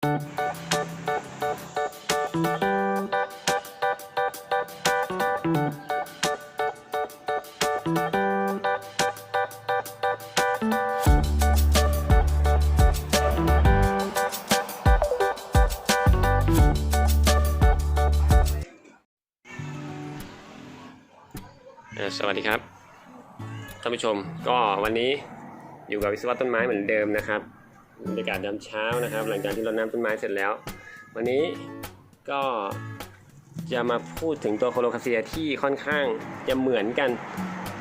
สวัสดีครับท่านผู้ชมก็วันนี้อยู่กับวิศวะต้นไม้เหมือนเดิมนะครับ บรรยากาศยามเช้านะครับ หลังจากที่รดน้ำต้นไม้เสร็จแล้ว วันนี้ก็จะมาพูดถึงตัวโคโลคาเซียที่ค่อนข้างจะเหมือนกัน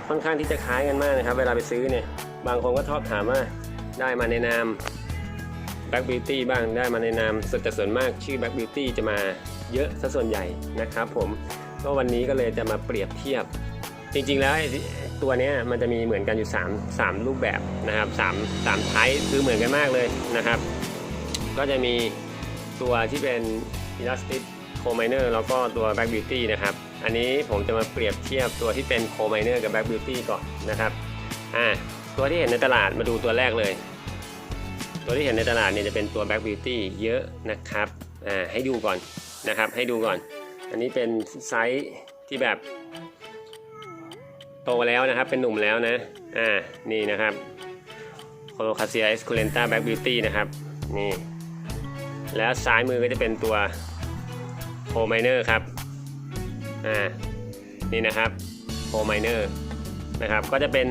ค่อนข้างที่จะคล้ายกันมากนะครับ เวลาไปซื้อเนี่ย บางคนก็ชอบถามว่าได้มาในนาม Black Beauty บ้างได้มาในนามส่วนแต่ส่วนมากชื่อ Black Beauty จะมาเยอะซะส่วนใหญ่นะครับผมก็วันนี้ก็เลยจะมาเปรียบเทียบ จริงๆแล้ว ตัวนี้มันจะมีเหมือนกันอยู่ 3 3 รูปแบบนะครับ3 3ไทป์คือเหมือนกันมากเลยนะครับ ก็จะมีตัวที่เป็น Elastic Co Miner แล้วก็ตัว Black Beauty นะครับ อันนี้ผมจะมาเปรียบเทียบตัวที่เป็น Co Miner กับ Black Beauty ก่อนนะครับอ่าตัวที่เห็นในตลาดมาดูตัวแรกเลย ตัวที่เห็นในตลาดเนี่ยจะเป็นตัว Black Beauty เยอะนะครับอ่าให้ดูก่อนนะครับให้ดูก่อน อันนี้เป็นไซส์ที่แบบ โตแล้วนะครับ เป็นหนุ่มแล้วนะ อ่า นี่นะครับโคโลคาเซียเอสคูเลนต้าแบ็กบิวตี้นะครับ นี่ แล้วซ้ายมือก็จะเป็นตัวโ m ไมเนอร์ครับ อ่า นี่นะครับโ m ไมเนอร์นะครับ ก็จะเป็น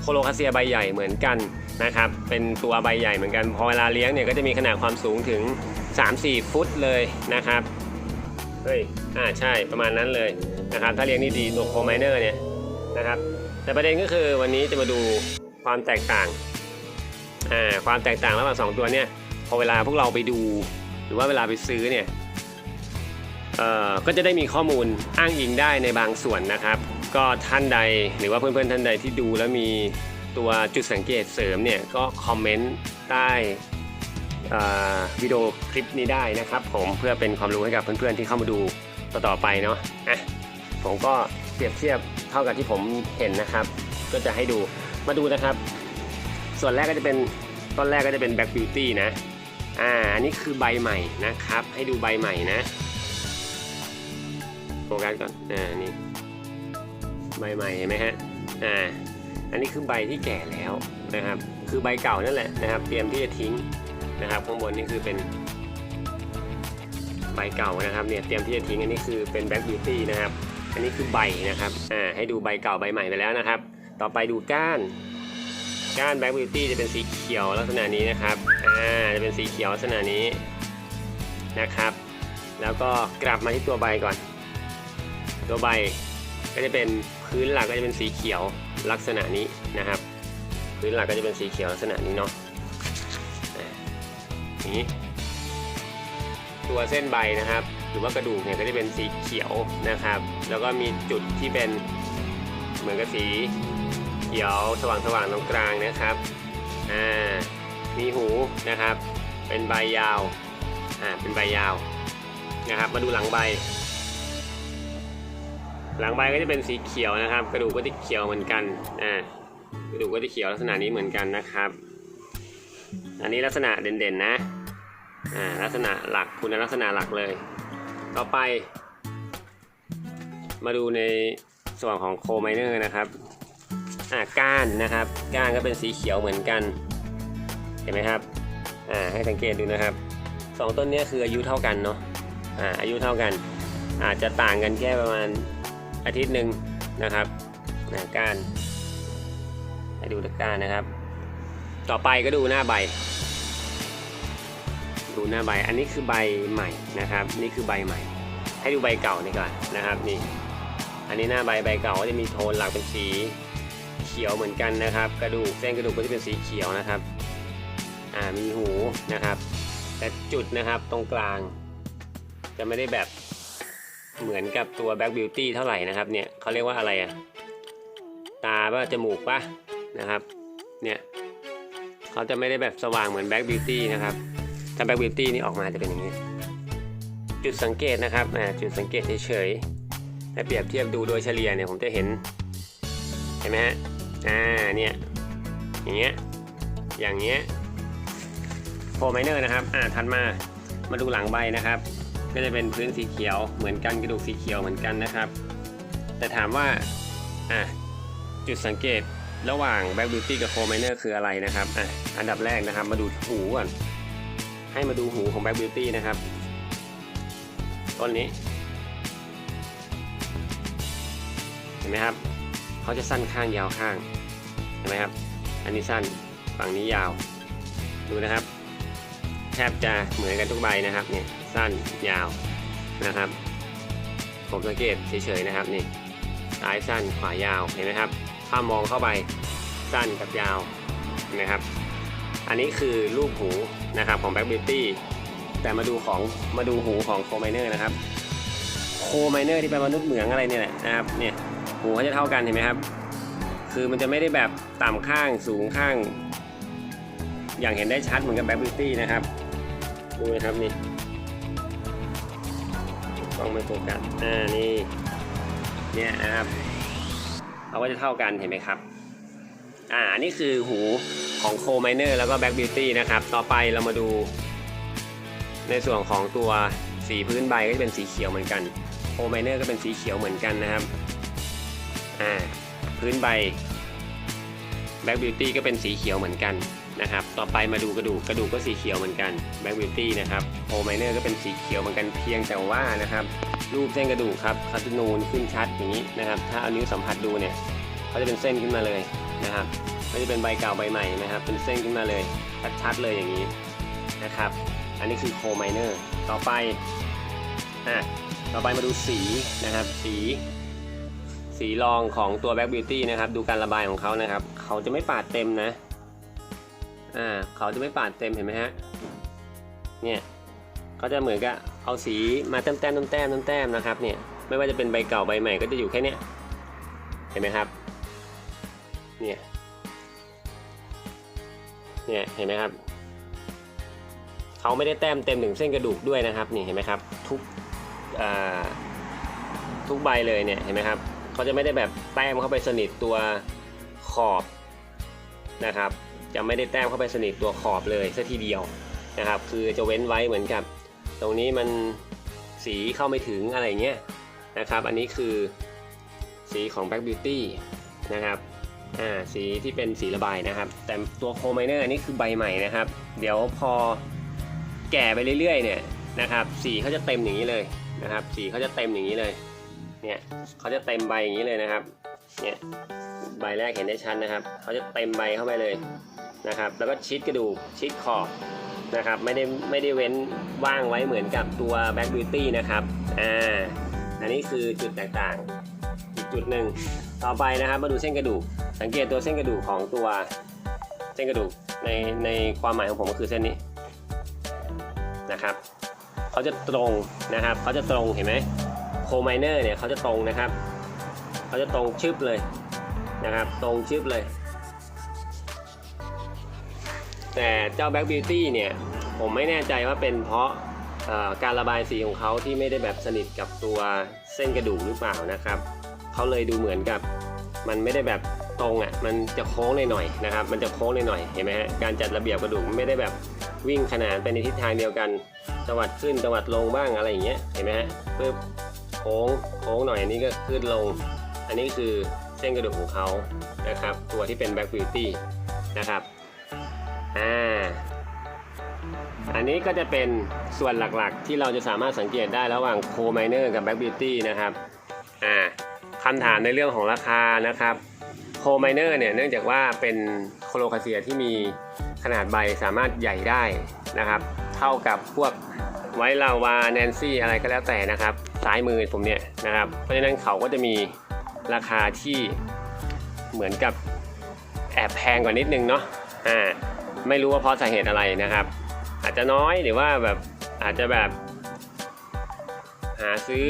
โคโลคาเซียใบใหญ่เหมือนกันนะครับ เป็นตัวใบใหญ่เหมือนกัน พอเวลาเลี้ยงเนี่ยก็จะมีขนาดความสูงถึง 3-4 ฟุตเลยนะครับ เฮ้ย อ่า ใช่ ประมาณนั้นเลยนะครับ ถ้าเลี้ยงนี่ดีตัวโ m ไมเนอร์เนี่ย นะครับ แต่ประเด็นก็คือวันนี้จะมาดูความแตกต่างอ่าความแตกต่างระหว่างสองตัวเนี่ยพอเวลาพวกเราไปดูหรือว่าเวลาไปซื้อเนี่ยเอ่อก็จะได้มีข้อมูลอ้างอิงได้ในบางส่วนนะครับ ก็ท่านใดหรือว่าเพื่อนๆท่านใดที่ดูแล้วมีตัวจุดสังเกตเสริมเนี่ยก็คอมเมนต์ใต้วิดีโอคลิปนี้ได้นะครับ ผมเพื่อเป็นความรู้ให้กับเพื่อนๆที่เข้ามาดูต่อๆไปเนาะอะผมก็ รียบเทียบเท่ากับที่ผมเห็นนะครับ ก็จะให้ดูมาดูนะครับ ส่วนแรกก็จะเป็นต้นแรกก็จะเป็น Black Beauty นะอ่าอันนี้คือใบใหม่นะครับ ให้ดูใบใหม่นะโฟกัสก่อนอ่านี่ใบใหม่เห็นไหมฮะอ่าอันนี้คือใบที่แก่แล้วนะครับ คือใบเก่านั่นแหละนะครับ เตรียมที่จะทิ้งนะครับข้างบนนี่คือเป็นใบเก่านะครับเนี่ยเตรียมที่จะทิ้งอันนี้คือเป็น Black Beauty นะครับ อันนี้คือใบนะครับอ่าให้ดูใบเก่าใบใหม่ไปแล้วนะครับ ต่อไปดูก้าน ก้าน Black Beauty จะเป็นสีเขียวลักษณะนี้นะครับอ่าจะเป็นสีเขียวลักษณะนี้นะครับ แล้วก็กลับมาที่ตัวใบก่อน ตัวใบก็จะเป็นพื้นหลักก็จะเป็นสีเขียวลักษณะนี้นะครับ พื้นหลักก็จะเป็นสีเขียวลักษณะนี้เนาะนี้ตัวเส้นใบนะครับ หรือว่ากระดูกเนี่ยก็จะเป็นสีเขียวนะครับ แล้วก็มีจุดที่เป็นเหมือนกับสีเขียวสว่างๆตรงกลางนะครับอ่ามีหูนะครับ เป็นใบยาวอ่าเป็นใบยาวนะครับ มาดูหลังใบ หลังใบก็จะเป็นสีเขียวนะครับ กระดูกก็จะเขียวเหมือนกันอ่ากระดูกก็จะเขียวลักษณะนี้เหมือนกันนะครับ อันนี้ลักษณะเด่นๆนะอ่าลักษณะหลักคุณลักษณะหลักเลย ต่อไป มาดูในส่วนของโคไมเนอร์นะครับอ่าก้านนะครับ ก้านก็เป็นสีเขียวเหมือนกัน เห็นไหมครับอ่าให้สังเกตดูนะครับสองต้นนี้คืออายุเท่ากันเนาะอ่าอายุเท่ากัน อาจจะต่างกันแค่ประมาณอาทิตย์หนึ่งนะครับนะก้านให้ดูตะก้านนะครับ ต่อไปก็ดูหน้าใบ ดูหน้าใบ อันนี้คือใบใหม่นะครับ นี่คือใบใหม่ ให้ดูใบเก่านี่ก่อนนะครับนี่ อันนี้หน้าใบใบเก่าก็จะมีโทนหลักเป็นสีเขียวเหมือนกันนะครับ กระดูกเส้นกระดูกก็จะเป็นสีเขียวนะครับ อ่ามีหูนะครับ แต่จุดนะครับตรงกลาง จะไม่ได้แบบเหมือนกับตัว Black Beauty เท่าไหร่นะครับเนี่ยเขาเรียกว่าอะไรอะตาป่ะจมูกป่ะนะครับเนี่ยเขาจะไม่ได้แบบสว่างเหมือน Black Beauty นะครับ ถ้า Black Beauty นี่ออกมาจะเป็นอย่างนี้ จุดสังเกตนะครับจุดสังเกตเฉยๆถ้าเปรียบเทียบดูโดยเฉลี่ยเนี่ยผมจะเห็นเห็นไหมฮะอ่าเนี่ยอย่างเงี้ยอย่างเงี้ยโฟไมเนอร์นะครับอ่าถัดมามาดูหลังใบนะครับ ก็จะเป็นพื้นสีเขียวเหมือนกันกระดูกสีเขียวเหมือนกันนะครับ แต่ถามว่าอะจุดสังเกตระหว่าง Black Beauty กับ Core Miner คืออะไรนะครับอะอันดับแรกนะครับมาดูหูก่อน ให้มาดูหูของ Black Beauty นะครับ ต้นนี้ เห็นไหมครับ เขาจะสั้นข้างยาวข้าง เห็นไหมครับ อันนี้สั้นฝั่งนี้ยาว ดูนะครับ แทบจะเหมือนกันทุกใบนะครับเนี่ยสั้นยาวนะครับ ผมสังเกตเฉยๆนะครับนี่ซ้ายสั้นขวายาวเห็นไหมครับ ถ้ามองเข้าไปสั้นกับยาวเห็นไหมครับ อันนี้คือรูปหูนะครับของ Black Beauty แต่มาดูของมาดูหูของโคไมเนอร์นะครับโคไมเนอร์ที่เป็นมนุษย์เหมืองอะไรเนี่ยแหละนะครับเนี่ยหูเขาจะเท่ากันเห็นไหมครับ คือมันจะไม่ได้แบบต่ำข้างสูงข้าง อย่างเห็นได้ชัดเหมือนกับแบ็คบิวตี้นะครับดูนะครับนี่ต้องไม่โฟกัสอ่านี่เนี่ยนะครับเขาก็จะเท่ากันเห็นไหมครับอ่าอันนี้คือหู ของโคไมเนอร์แล้วก็แบ็คบิวตี้นะครับ ต่อไปเรามาดู ในส่วนของตัวสีพื้นใบก็จะเป็นสีเขียวเหมือนกันโคไมเนอร์ก็เป็นสีเขียวเหมือนกันนะครับอ่าพื้นใบ Black Beauty ก็เป็นสีเขียวเหมือนกันนะครับ ต่อไปมาดูกระดูกกระดูกก็สีเขียวเหมือนกัน Black Beauty นะครับโอไมเนอร์ก็เป็นสีเขียวเหมือนกันเพียงแต่ว่านะครับรูปเส้นกระดูกครับเขาจะนูนขึ้นชัดอย่างนี้นะครับ ถ้าเอานิ้วสัมผัสดูเนี่ย เขาจะเป็นเส้นขึ้นมาเลยนะครับไม่ได้เป็นใบเก่าใบใหม่นะครับ เป็นเส้นขึ้นมาเลยชัดๆเลยอย่างนี้นะครับ อันนี้คือโคไมเนอร์ต่อไปอะต่อไปมาดูสีนะครับ สีสีรองของตัว Black Beauty นะครับ ดูการระบายของเขานะครับ เขาจะไม่ปาดเต็มนะอ่าเขาจะไม่ปาดเต็มเห็นไหมฮะเนี่ยเขาจะเหมือนกับเอาสีมาแต้มแต้มแต้มแต้มแต้มนะครับเนี่ยไม่ว่าจะเป็นใบเก่าใบใหม่ก็จะอยู่แค่เนี้ยเห็นไหมครับ เนี่ยเนี่ยเห็นไหมครับเขาไม่ได้แต้มเต็มถึงเส้นกระดูกด้วยนะครับนี่เห็นไหมครับทุกทุกใบเลยเนี่ยเห็นไหมครับเขาจะไม่ได้แบบแต้มเข้าไปสนิทตัวขอบนะครับ จะไม่ได้แต้มเข้าไปสนิทตัวขอบเลยซะทีเดียวนะครับ คือจะเว้นไว้เหมือนกับ ตรงนี้มันสีเข้าไม่ถึงอะไรเงี้ยนะครับ อันนี้คือสีของ Black Beauty นะครับ อ่าสีที่เป็นสีระบายนะครับ แต่ตัวโคไมเนอร์อันนี้คือใบใหม่นะครับ เดี๋ยวพอแก่ไปเรื่อยๆเนี่ยนะครับ สีเขาจะเต็มอย่างนี้เลยนะครับ สีเขาจะเต็มอย่างนี้เลยเนี่ยเขาจะเต็มใบอย่างนี้เลยนะครับเนี่ยใบแรกเห็นได้ชัดนะครับเขาจะเต็มใบเข้าไปเลยนะครับ แล้วก็ชิดกระดูกชิดขอบนะครับไม่ได้ไม่ได้เว้นว่างไว้เหมือนกับตัว Black Beauty นะครับอ่าอันนี้คือจุดแตกต่างอีกจุดหนึ่งต่อไปนะครับมาดูเส้นกระดูก สังเกตตัวเส้นกระดูกของตัวเส้นกระดูกในในความหมายของผมก็คือเส้นนี้นะครับเขาจะตรงนะครับเขาจะตรงเห็นไหมโคไมเนอร์เนี่ยเขาจะตรงนะครับเขาจะตรงชึบเลยนะครับ ตรงชึบเลย แต่เจ้า Black Beauty เนี่ยผมไม่แน่ใจว่าเป็นเพราะการระบายสีของเขาที่ไม่ได้แบบสนิทกับตัวเส้นกระดูกหรือเปล่านะครับเขาเลยดูเหมือนกับมันไม่ได้แบบ ตรงอะมันจะโค้งหน่อยๆนะครับ มันจะโค้งหน่อยๆเห็นไหมฮะการจัดระเบียบกระดูกไม่ได้แบบวิ่งขนานไปในทิศทางเดียวกันจังหวัดขึ้นจังหวัดลงบ้างอะไรอย่างเงี้ยเห็นไหมฮะปึ๊บโค้งโค้งหน่อยอันนี้ก็ขึ้นลง อันนี้คือเส้นกระดูกของเขานะครับ ตัวที่เป็น Black Beauty นะครับอ่าอันนี้ก็จะเป็นส่วนหลักๆ ที่เราจะสามารถสังเกตได้ระหว่างโคไมเนอร์กับ Black Beauty นะครับอ่าคำถามในเรื่องของราคานะครับ โคไมเนอร์เนี่ยเนื่องจากว่าเป็นโคโลคาเซียที่มีขนาดใบสามารถใหญ่ได้นะครับ เท่ากับพวกไวลาวาแนนซี่อะไรก็แล้วแต่นะครับซ้ายมือผมเนี่ยนะครับ เพราะฉะนั้นเขาก็จะมีราคาที่เหมือนกับแอบแพงกว่านิดนึงเนาะอ่าไม่รู้ว่าเพราะสาเหตุอะไรนะครับ อาจจะน้อยหรือว่าแบบอาจจะแบบ หาซื้อ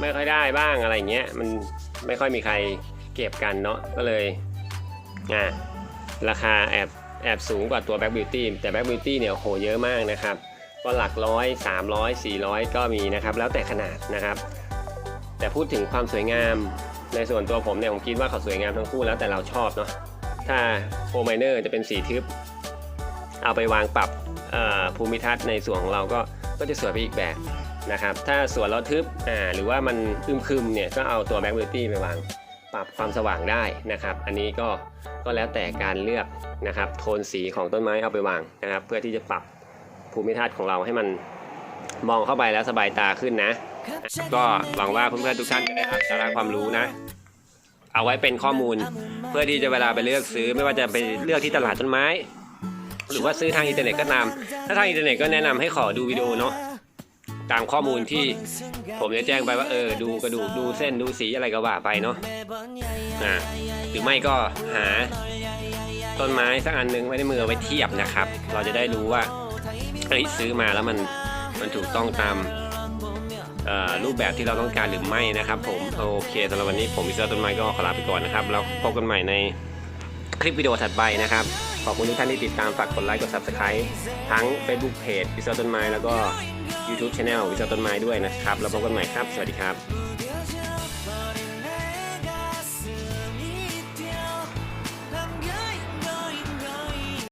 ไม่ค่อยได้บ้างอะไรเงี้ยมันไม่ค่อยมีใคร เก็บกันเนาะก็เลยอ่าราคาแอบแอบสูงกว่าตัว Black Beauty แต่ Black Beauty เนี่ยโหเยอะมากนะครับก็หลักร้อยสามร้อยสี่ร้อยก็มีนะครับ แล้วแต่ขนาดนะครับ แต่พูดถึงความสวยงามในส่วนตัวผมเนี่ยผมคิดว่าเขาสวยงามทั้งคู่แล้วแต่เราชอบเนาะถ้าโฟไมเนอร์จะเป็นสีทึบ เอาไปวางปรับภูมิทัศน์ในส่วนของเราก็ก็จะสวยไปอีกแบบนะครับ ถ้าสวนเราทึบหรือว่ามันอึมครึมเนี่ยก็เอาตัว Black Beauty ไปวาง ปรับความสว่างได้นะครับ อันนี้ก็ก็แล้วแต่การเลือกนะครับ โทนสีของต้นไม้เอาไปวางนะครับ เพื่อที่จะปรับภูมิทัศน์ของเราให้มันมองเข้าไปแล้วสบายตาขึ้นนะ ก็หวังว่าเพื่อนๆทุกท่านจะได้รับสาระความรู้นะ เอาไว้เป็นข้อมูล เพื่อที่จะเวลาไปเลือกซื้อ ไม่ว่าจะไปเลือกที่ตลาดต้นไม้ หรือว่าซื้อทางอินเทอร์เน็ตก็ตาม ถ้าทางอินเทอร์เน็ตก็แนะนำให้ขอดูวิดีโอเนาะ ตามข้อมูลที่ผมจะแจ้งไปว่าเออดูกระดูกดูเส้นดูสีอะไรก็ว่าไปเนาะอ่าหรือไม่ก็หาต้นไม้สักอันหนึงไว้ในมือไว้เทียบนะครับ เราจะได้รู้ว่าเฮ้ยซื้อมาแล้วมันมันถูกต้องตามรูปแบบที่เราต้องการหรือไม่นะครับ ผมโอเคสำหรับวันนี้ผมวิศวะต้นไม้ก็ขอลาไปก่อนนะครับแล้วพบกันใหม่ในคลิปวิดีโอถัดไปนะครับ ขอบคุณทุกท่านที่ติดตามฝากกดไลค์กด subscribe ทั้ง Facebook Page วิศวต้นไม้แล้วก็ YouTube Channel วิศวต้นไม้ด้วยนะครับ แล้วพบกันใหม่ครับ สวัสดีครับ